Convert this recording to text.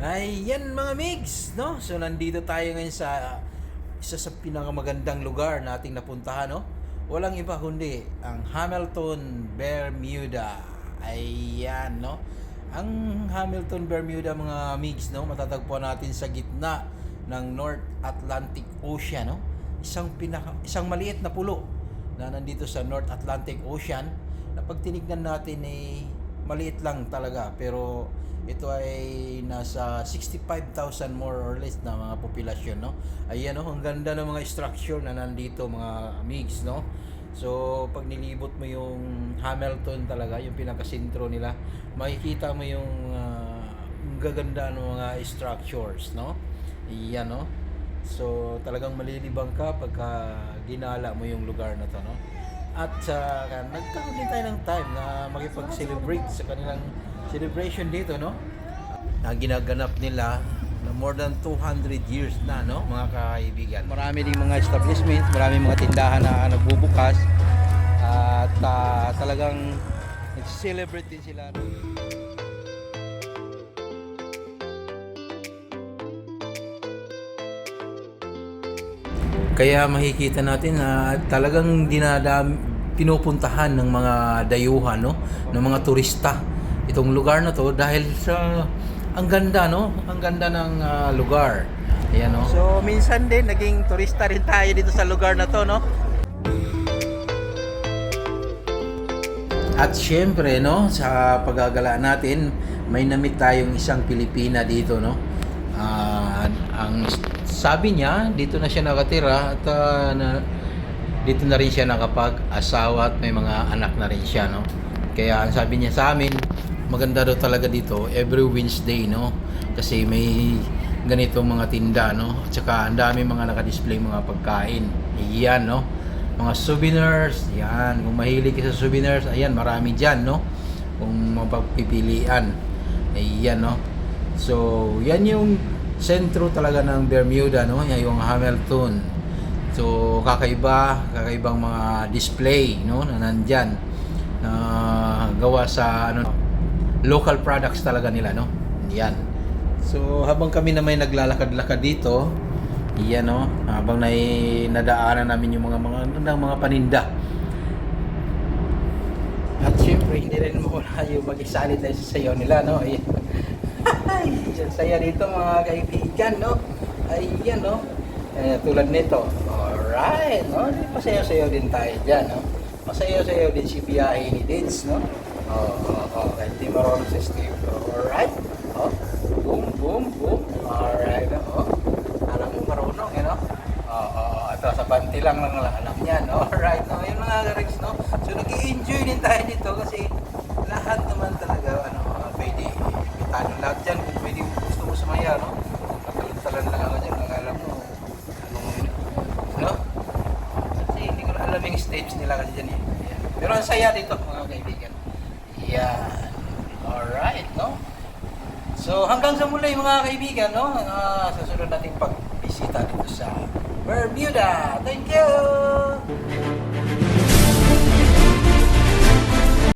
Ay, yan mga migs, no? So nandito tayo ngayon sa isa sa pinakamagandang lugar nating napuntahan, no? Walang iba kundi ang Hamilton, Bermuda. Ayan, no? Ang Hamilton, Bermuda mga migs, no? Matatagpuan natin sa gitna ng North Atlantic Ocean, no? Isang pinaka isang maliit na pulo na nandito sa North Atlantic Ocean na pag tinignan natin ay maliit lang talaga pero ito ay nasa 65,000 more or less na mga populasyon no? Ayan no? Ang ganda ng mga structure na nandito mga amigs no? So pag nilibot mo yung Hamilton talaga yung pinakasentro nila makikita mo yung ang gaganda ng mga structures no? Iyan no? So talagang malilibang ka pagka ginala mo yung lugar na to, no? At sa nagkaroon din tayo ng time na makipag-celebrate sa kanilang celebration dito, no? Na ginaganap nila na more than 200 years na, no, mga kaibigan. Marami ding mga establishments, marami mga tindahan na nagbubukas at ah, talagang nag-celebrate din sila. Kaya makikita natin na talagang dinadam pinupuntahan ng mga dayuhan no, ng mga turista itong lugar na to dahil sa ang ganda no, ang ganda ng ah, lugar. Ayan no. So minsan din naging turista rin tayo dito sa lugar na to no. At syempre no, sa paggagala natin may namit tayong isang Pilipina dito no. Ah, ang sabi niya, dito na siya nakatira at ah, na, dito na rin siya nakapag-asawa at may mga anak na rin siya, no? Kaya ang sabi niya sa amin, maganda daw talaga dito every Wednesday, no? Kasi may ganitong mga tinda, no? At saka ang dami mga nakadisplay mga pagkain. Iyan, no? Mga souvenirs, yan. Kung mahilig ka sa souvenirs, ayan, marami dyan, no? Kung mapagpipilian. Ayan, no? So, yan yung sentro talaga ng Bermuda, no? Yan yung Hamilton. So, kakaiba, kakaibang mga display, no? Na nandyan. Na gawa sa, ano, local products talaga nila, no? Yan. So, habang kami na may naglalakad-lakad dito, yan, no? Habang nai, nadaanan namin yung mga mga, mga, mga paninda. At syempre, hindi rin mawala yung mag-isali tayo sa sayo nila, no? Ayan. Ay, saya dito mga kaibigan, no? Ayan, no? Eh, tulad nito. Alright, no? Masayaw-sayaw din tayo dyan, no? Masayaw-sayaw din si biyahe ni Dids, no? Oo, oo, oo. Kahit marunong sa Steve. Alright. Oh, boom, boom, boom. Alright, oh. Alam mo, marunong, eh, no? Oo, oo, oo. Ito, sa panty lang lang lang alam niya, no? Alright, no? Yun mga Rex, no? So, nag enjoy din tayo dito kasi lahat naman talaga, ano, pwede imbitado lahat dyan. Pwede gusto mo sumaya, no? Katalon-talon lang ako dyan. Ang alam mo, anong, no? Kasi hindi ko na alam yung steps nila kasi dyan, eh. Pero ang saya dito, mga kaibigan. Yan. No? So, hanggang sa muli mga kaibigan, no? Uh, sa sunod nating pagbisita dito sa Bermuda. Thank you!